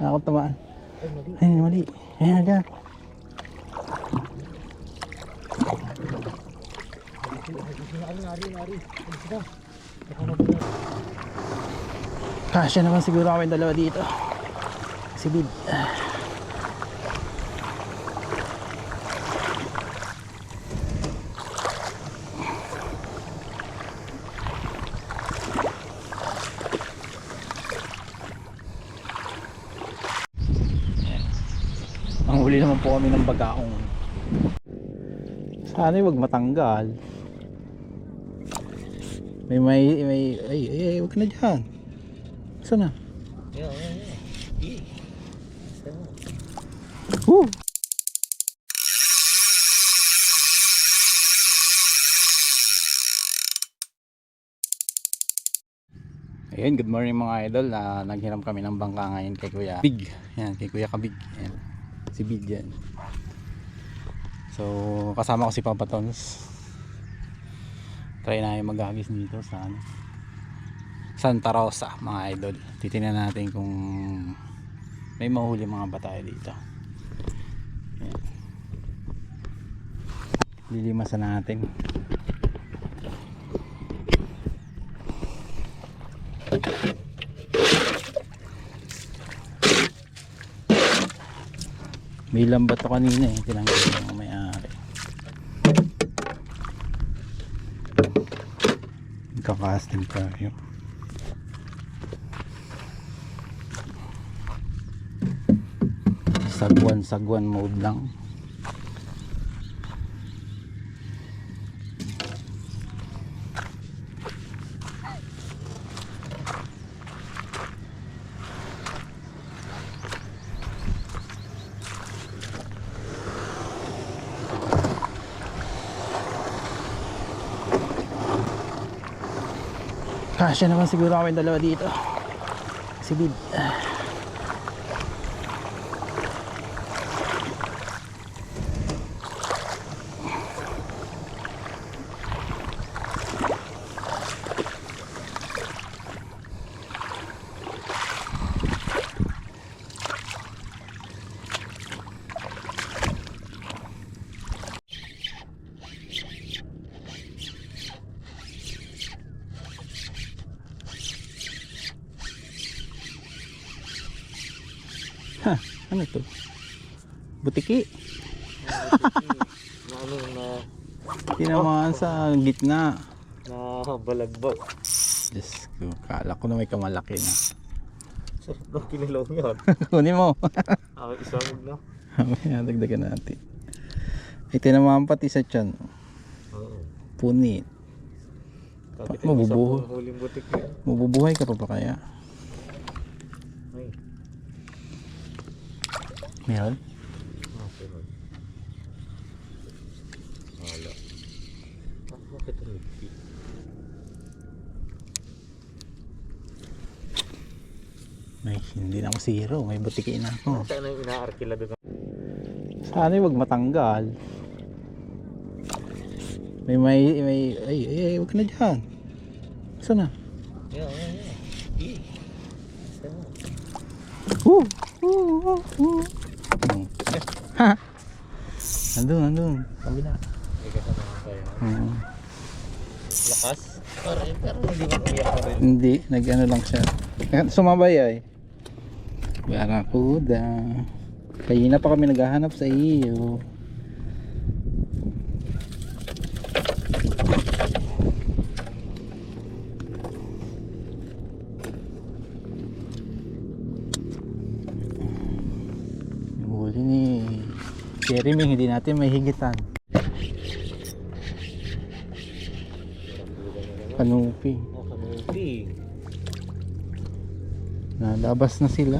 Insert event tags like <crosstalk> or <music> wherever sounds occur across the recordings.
Nakakot tamaan. Ay, mali. Ay, mali. Ayan, dyan. Ari, ari, ari. Ay, sila. Baka na Kasya naman siguro kami dalawa dito. Si Bid. Ayan. Huli naman po kami ng bagaong. Sana wag matanggal. May may may ay ay, ay wag na diyan. Saan na? Yan, yan, yan. Di. Saan? Woo! Ayun, good morning mga idol. Ah, naghiram kami ng bangka ngayon kay Kuya Big. Yan, kay Kuya Kabig. Yan. Si Big yan. So, kasama ko si Papa Tons. Try na yung maghagis dito sa ano, Santa Rosa mga idol. Titingnan natin kung may mahuli mga batayo dito. Yan. Lilimasan natin. May lambat to kanina eh. Tinanggal ng may-ari. Kakasting tayo. Sagwan sagwan mode lang. Kasya naman siguro kami dalawa dito. Si Bid. Ano to? Butiki. Ano na Tinamaan sa gitna. na balagbag. Diyos ko, kala ko na may kamalaki na. Sarap daw kinilaw niyan. <laughs> Kunin mo. Ah, isang na. Mamaya dagdagan natin. Ay, tinamaan pati sa tiyan. Oo. Punit. Niya. Mabubuhay ka pa ba kaya? Ay. Meron? Pero. Wala. Bakit ang hindi? May, hindi na ako zero. May butiki na ako. Saan na yung inaarkila doon? Sana wag matanggal. May may may ay ay, ay wag na diyan. Saan na? Yan. Di. Saan? Woo! Woo! Woo! Hmm. Nandun, nandun. Kabila. Hmm. Lakas? Pero, hindi mo umiyak rin. Hindi, nag-ano lang siya. Sumabay ay. Barakuda. Kaya pa kami naghahanap sa iyo. Yung huli ni Jeremy, hindi natin may higitan. Kanupi. Oh, kanupi. Nalabas na sila.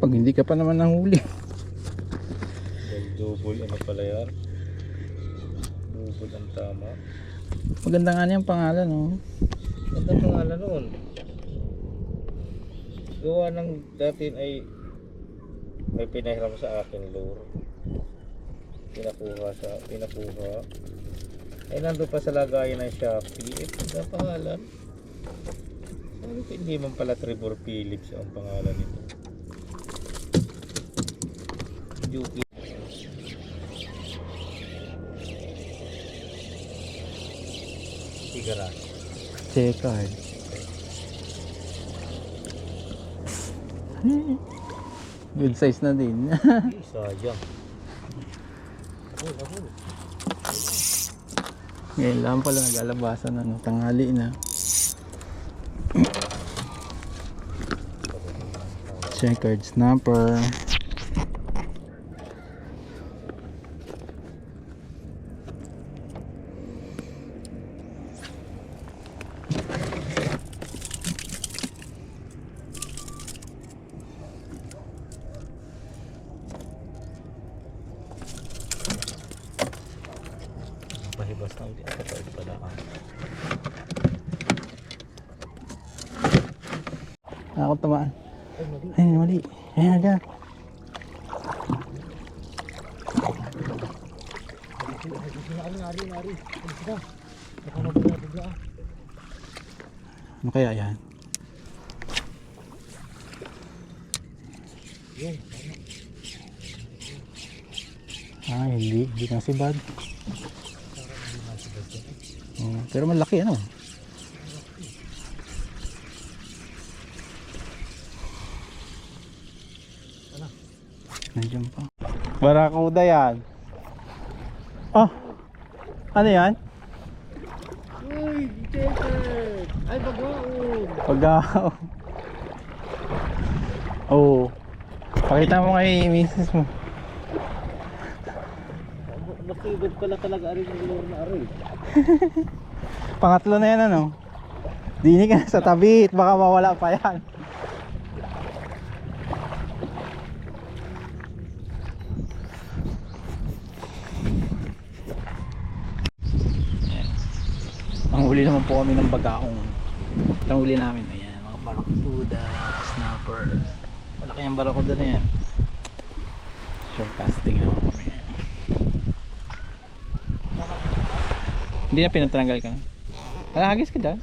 Pag hindi ka pa naman nahuli. Double ano pala yan? Double ang tama. Maganda nga niyang pangalan, oh. Ganda pangalan nun. Gawa ng datin ay may pinahiram sa akin lure. Pinakuha sa pinakuha. Ay nandun pa sa lagayan ng Shopee. Eh, ganda pangalan. Sabi ko, hindi man pala Trevor Phillips ang pangalan nito. Yuki. Tigara. Checker. Good size na din. Ay, <laughs> sayang. Ngayon lang pala naglalabasan ano, tanghali na. Checkered snapper. Pahibas na ulit. Kapag pala ka. Ako tamaan. Ay, mali. Ay, mali. Ayan, ayan. Ano kaya yan? Ah, hindi. Hindi na si Bad. Oh, pero malaki ano. Nandiyan pa. Barakuda yan. Oh! Ano yan? Uy, checker! Ay, bagoong! Pagaw. Oo. Oh. Pakita mo kay misis mo. Nakigod pala talaga ari ng lure na ari. <laughs> Pangatlo na yan ano. Dini ka na sa tabi. Baka mawala pa yan. Ang huli naman po kami ng bagaong. Ang huli namin, ayan, mga barakuda, snapper. Malaki ang barakuda na yan. Short casting naman kami. Hindi na pinatanggal ka. Alagis ka dyan.